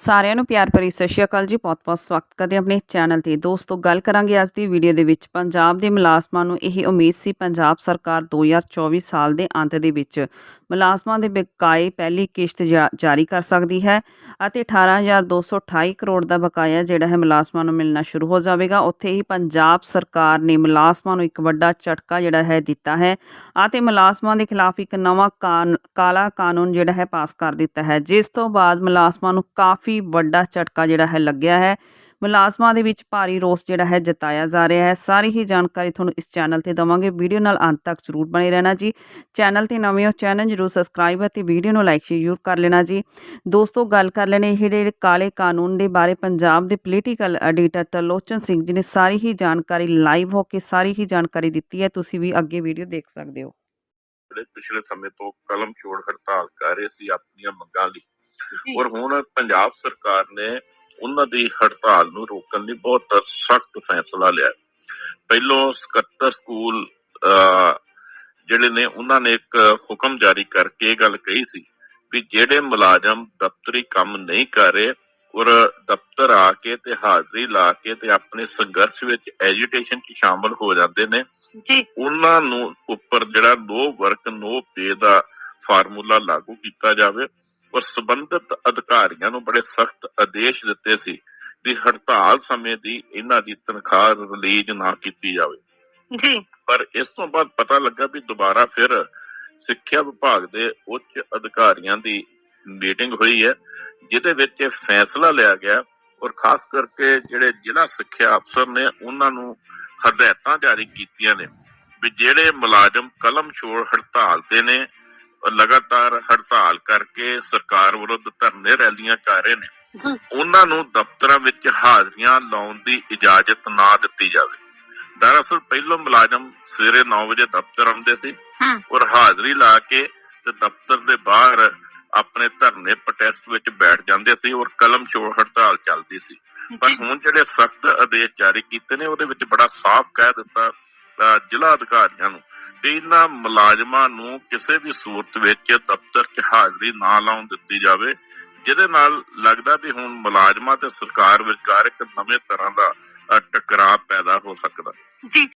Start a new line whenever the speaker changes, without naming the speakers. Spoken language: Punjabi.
ਸਾਰਿਆਂ ਨੂੰ ਪਿਆਰ ਭਰੀ ਸਤਿ ਸ਼੍ਰੀ ਅਕਾਲ ਜੀ। ਬਹੁਤ-ਬਹੁਤ ਸਵਾਗਤ ਕਰਦੇ ਆਪਣੇ ਚੈਨਲ ਤੇ। ਦੋਸਤੋ, ਗੱਲ ਕਰਾਂਗੇ ਅੱਜ ਦੀ ਵੀਡੀਓ ਦੇ ਵਿੱਚ। ਪੰਜਾਬ ਦੇ ਮੁਲਾਜ਼ਮਾਂ ਨੂੰ ਇਹ ਉਮੀਦ ਸੀ, ਪੰਜਾਬ ਸਰਕਾਰ 2024 ਸਾਲ ਦੇ ਅੰਤ ਦੇ ਵਿੱਚ ਮੁਲਾਜ਼ਮਾਂ ਦੇ ਬਕਾਏ ਪਹਿਲੀ ਕਿਸ਼ਤ ਜਾ- ਜਾਰੀ ਕਰ ਸਕਦੀ ਹੈ ਅਤੇ 18228 ਕਰੋੜ ਦਾ ਬਕਾਇਆ ਜਿਹੜਾ ਹੈ ਮੁਲਾਜ਼ਮਾਂ ਨੂੰ ਮਿਲਣਾ ਸ਼ੁਰੂ ਹੋ ਜਾਵੇਗਾ। ਉੱਥੇ ਹੀ ਪੰਜਾਬ ਸਰਕਾਰ ਨੇ ਮੁਲਾਜ਼ਮਾਂ ਨੂੰ ਇੱਕ ਵੱਡਾ ਝਟਕਾ ਜਿਹੜਾ ਹੈ ਦਿੱਤਾ ਹੈ ਅਤੇ ਮੁਲਾਜ਼ਮਾਂ ਦੇ ਖਿਲਾਫ ਇੱਕ ਨਵਾਂ ਕਾਨ- ਕਾਲਾ ਕਾਨੂੰਨ ਜਿਹੜਾ ਹੈ ਪਾਸ ਕਰ ਦਿੱਤਾ ਹੈ। ਜਿਸ ਤੋਂ ਬਾਅਦ ਮੁਲਾਜ਼ਮਾਂ ਨੂੰ ਕਾਫੀ ਵੱਡਾ ਝਟਕਾ ਜਿਹੜਾ ਹੈ ਲੱਗਿਆ ਹੈ। ਮੁਲਾਜ਼ਮਾਂ ਦੇ ਵਿੱਚ ਭਾਰੀ ਰੋਸ ਜਿਹੜਾ ਹੈ ਜਤਾਇਆ ਜਾ ਰਿਹਾ ਹੈ। ਸਾਰੀ ਹੀ ਜਾਣਕਾਰੀ ਤੁਹਾਨੂੰ ਇਸ ਚੈਨਲ ਤੇ ਦਵਾਂਗੇ। ਵੀਡੀਓ ਨਾਲ ਅੰਤ ਤੱਕ ਜ਼ਰੂਰ ਬਣੇ ਰਹਿਣਾ ਜੀ। ਚੈਨਲ ਤੇ ਨਵੇਂ ਹੋ ਚੈਨਲ ਜ਼ਰੂਰ ਸਬਸਕ੍ਰਾਈਬ ਅਤੇ ਵੀਡੀਓ ਨੂੰ ਲਾਈਕ ਜ਼ਰੂਰ ਕਰ ਲੈਣਾ ਜੀ। ਦੋਸਤੋ ਗੱਲ ਕਰ ਲੈਣੇ ਇਹ ਜਿਹੜੇ ਕਾਲੇ ਕਾਨੂੰਨ ਦੇ ਬਾਰੇ। ਪੰਜਾਬ ਦੇ ਪੋਲੀਟੀਕਲ ਐਡੀਟਰ ਤਰਲੋਚਨ ਸਿੰਘ ਜੀ ਨੇ ਸਾਰੀ ਹੀ ਜਾਣਕਾਰੀ ਲਾਈਵ ਹੋ ਕੇ ਸਾਰੀ ਹੀ ਜਾਣਕਾਰੀ ਦਿੱਤੀ ਹੈ। ਤੁਸੀਂ ਵੀ ਅੱਗੇ ਵੀਡੀਓ ਦੇਖ ਸਕਦੇ ਹੋ।
ਜਿਹੜੇ ਪਿਛਲੇ ਸਮੇਂ ਤੋਂ ਕਲਮ ਛੋੜ ਹੜਤਾਲ ਕਰ ਰਹੇ ਸੀ ਆਪਣੀਆਂ ਮੰਗਾਂ ਲਈ। ਔਰ ਹੁਣ ਪੰਜਾਬ ਸਰਕਾਰ ਨੇ ਉਹਨਾਂ ਦੀ ਹੜਤਾਲ ਨੂੰ ਰੋਕਣ ਲਈ ਬਹੁਤ ਸਖਤ ਫੈਸਲਾ ਲਿਆ। ਪਹਿਲੋਂ 77 ਸਕੂਲ ਜਿਹੜੇ ਨੇ ਉਹਨਾਂ ਨੇ ਇੱਕ ਹੁਕਮ ਜਾਰੀ ਕਰਕੇ ਇਹ ਗੱਲ ਕਹੀ ਸੀ ਵੀ ਜਿਹੜੇ ਮੁਲਾਜ਼ਮ ਦਫ਼ਤਰੀ ਕੰਮ ਨਹੀਂ ਕਰ ਰਹੇ ਔਰ ਦਫ਼ਤਰ ਆ ਕੇ ਤੇ ਹਾਜ਼ਰੀ ਲਾ ਕੇ ਤੇ ਆਪਣੇ ਸੰਘਰਸ਼ ਵਿੱਚ ਐਜੀਟੇਸ਼ਨ 'ਚ ਸ਼ਾਮਲ ਹੋ ਜਾਂਦੇ ਨੇ
ਜੀ
ਉਹਨਾਂ ਨੂੰ ਉੱਪਰ ਜਿਹੜਾ ਨੋ ਵਰਕ ਨੋ ਪੇ ਦਾ ਫਾਰਮੂਲਾ ਲਾਗੂ ਕੀਤਾ ਜਾਵੇ ਔਰ ਸੰਬੰਧਿਤ ਅਧਿਕਾਰੀਆਂ ਨੂੰ ਬੜੇ ਸਖਤ ਆਦੇਸ਼ ਦਿੱਤੇ ਸੀ ਵੀ ਹੜਤਾਲ ਸਮੇਂ ਦੀ ਇਹਨਾਂ ਦੀ ਤਨਖਾਹ ਰਿਲੀਜ਼ ਨਾ ਕੀਤੀ ਜਾਵੇ।
ਜੀ।
ਪਰ ਇਸ ਤੋਂ ਬਾਅਦ ਪਤਾ ਲੱਗਾ ਵੀ ਦੁਬਾਰਾ ਫਿਰ ਸਿੱਖਿਆ ਵਿਭਾਗ ਦੇ ਉੱਚ ਅਧਿਕਾਰੀਆਂ ਦੀ ਮੀਟਿੰਗ ਹੋਈ ਹੈ ਜਿਹਦੇ ਵਿੱਚ ਇਹ ਫੈਸਲਾ ਲਿਆ ਗਿਆ ਔਰ ਖਾਸ ਕਰਕੇ ਜਿਹੜੇ ਜ਼ਿਲ੍ਹਾ ਸਿੱਖਿਆ ਅਫਸਰ ਨੇ ਉਹਨਾਂ ਨੂੰ ਹਦਾਇਤਾਂ ਜਾਰੀ ਕੀਤੀਆਂ ਨੇ ਵੀ ਜਿਹੜੇ ਮੁਲਾਜ਼ਮ ਕਲਮ ਛੋੜ ਹੜਤਾਲ ਤੇ ਨੇ ਲਗਾਤਾਰ ਹੜਤਾਲ ਕਰਕੇ ਸਰਕਾਰ ਵਿਰੁੱਧ ਧਰਨੇ ਰੈਲੀਆਂ ਕਰ ਰਹੇ ਨੇ। ਉਹਨਾਂ ਨੂੰ ਦਫ਼ਤਰਾਂ ਵਿੱਚ ਹਾਜ਼ਰੀਆਂ ਲਾਉਣ ਦੀ ਇਜਾਜ਼ਤ ਨਾ ਦਿੱਤੀ ਜਾਵੇ। ਦਰਅਸਲ ਪਹਿਲੋਂ ਮੁਲਾਜ਼ਮ ਸਵੇਰੇ 9 ਵਜੇ ਦਫ਼ਤਰ ਆਉਂਦੇ ਸੀ ਔਰ ਹਾਜ਼ਰੀ ਲਾ ਕੇ ਤੇ ਦਫ਼ਤਰ ਦੇ ਬਾਹਰ ਆਪਣੇ ਧਰਨੇ ਪ੍ਰੋਟੈਸਟ ਵਿੱਚ ਬੈਠ ਜਾਂਦੇ ਸੀ ਔਰ ਕਲਮ ਛੋੜ ਹੜਤਾਲ ਚੱਲਦੀ ਸੀ। ਪਰ ਹੁਣ ਜਿਹੜੇ ਸਖਤ ਆਦੇਸ਼ ਜਾਰੀ ਕੀਤੇ ਨੇ ਉਹਦੇ ਵਿੱਚ ਬੜਾ ਸਾਫ਼ ਕਹਿ ਦਿੱਤਾ ਜ਼ਿਲ੍ਹਾ ਅਧਿਕਾਰੀਆਂ ਨੂੰ ਇਹਨਾਂ ਮੁਲਾਜ਼ਮਾਂ ਨੂੰ ਕਿਸੇ ਵੀ ਸੂਰਤ ਵਿੱਚ ਦਫ਼ਤਰ 'ਚ ਹਾਜ਼ਰੀ ਨਾ ਲਾਉਣ ਦਿੱਤੀ ਜਾਵੇ, ਜਿਹਦੇ ਨਾਲ ਲੱਗਦਾ ਵੀ ਹੁਣ ਮੁਲਾਜ਼ਮਾਂ ਤੇ ਸਰਕਾਰ ਵਿਚਕਾਰ ਇੱਕ ਨਵੇਂ ਤਰ੍ਹਾਂ ਦਾ ਟਕਰਾਅ ਪੈਦਾ ਹੋ ਸਕਦਾ।
ਜੀ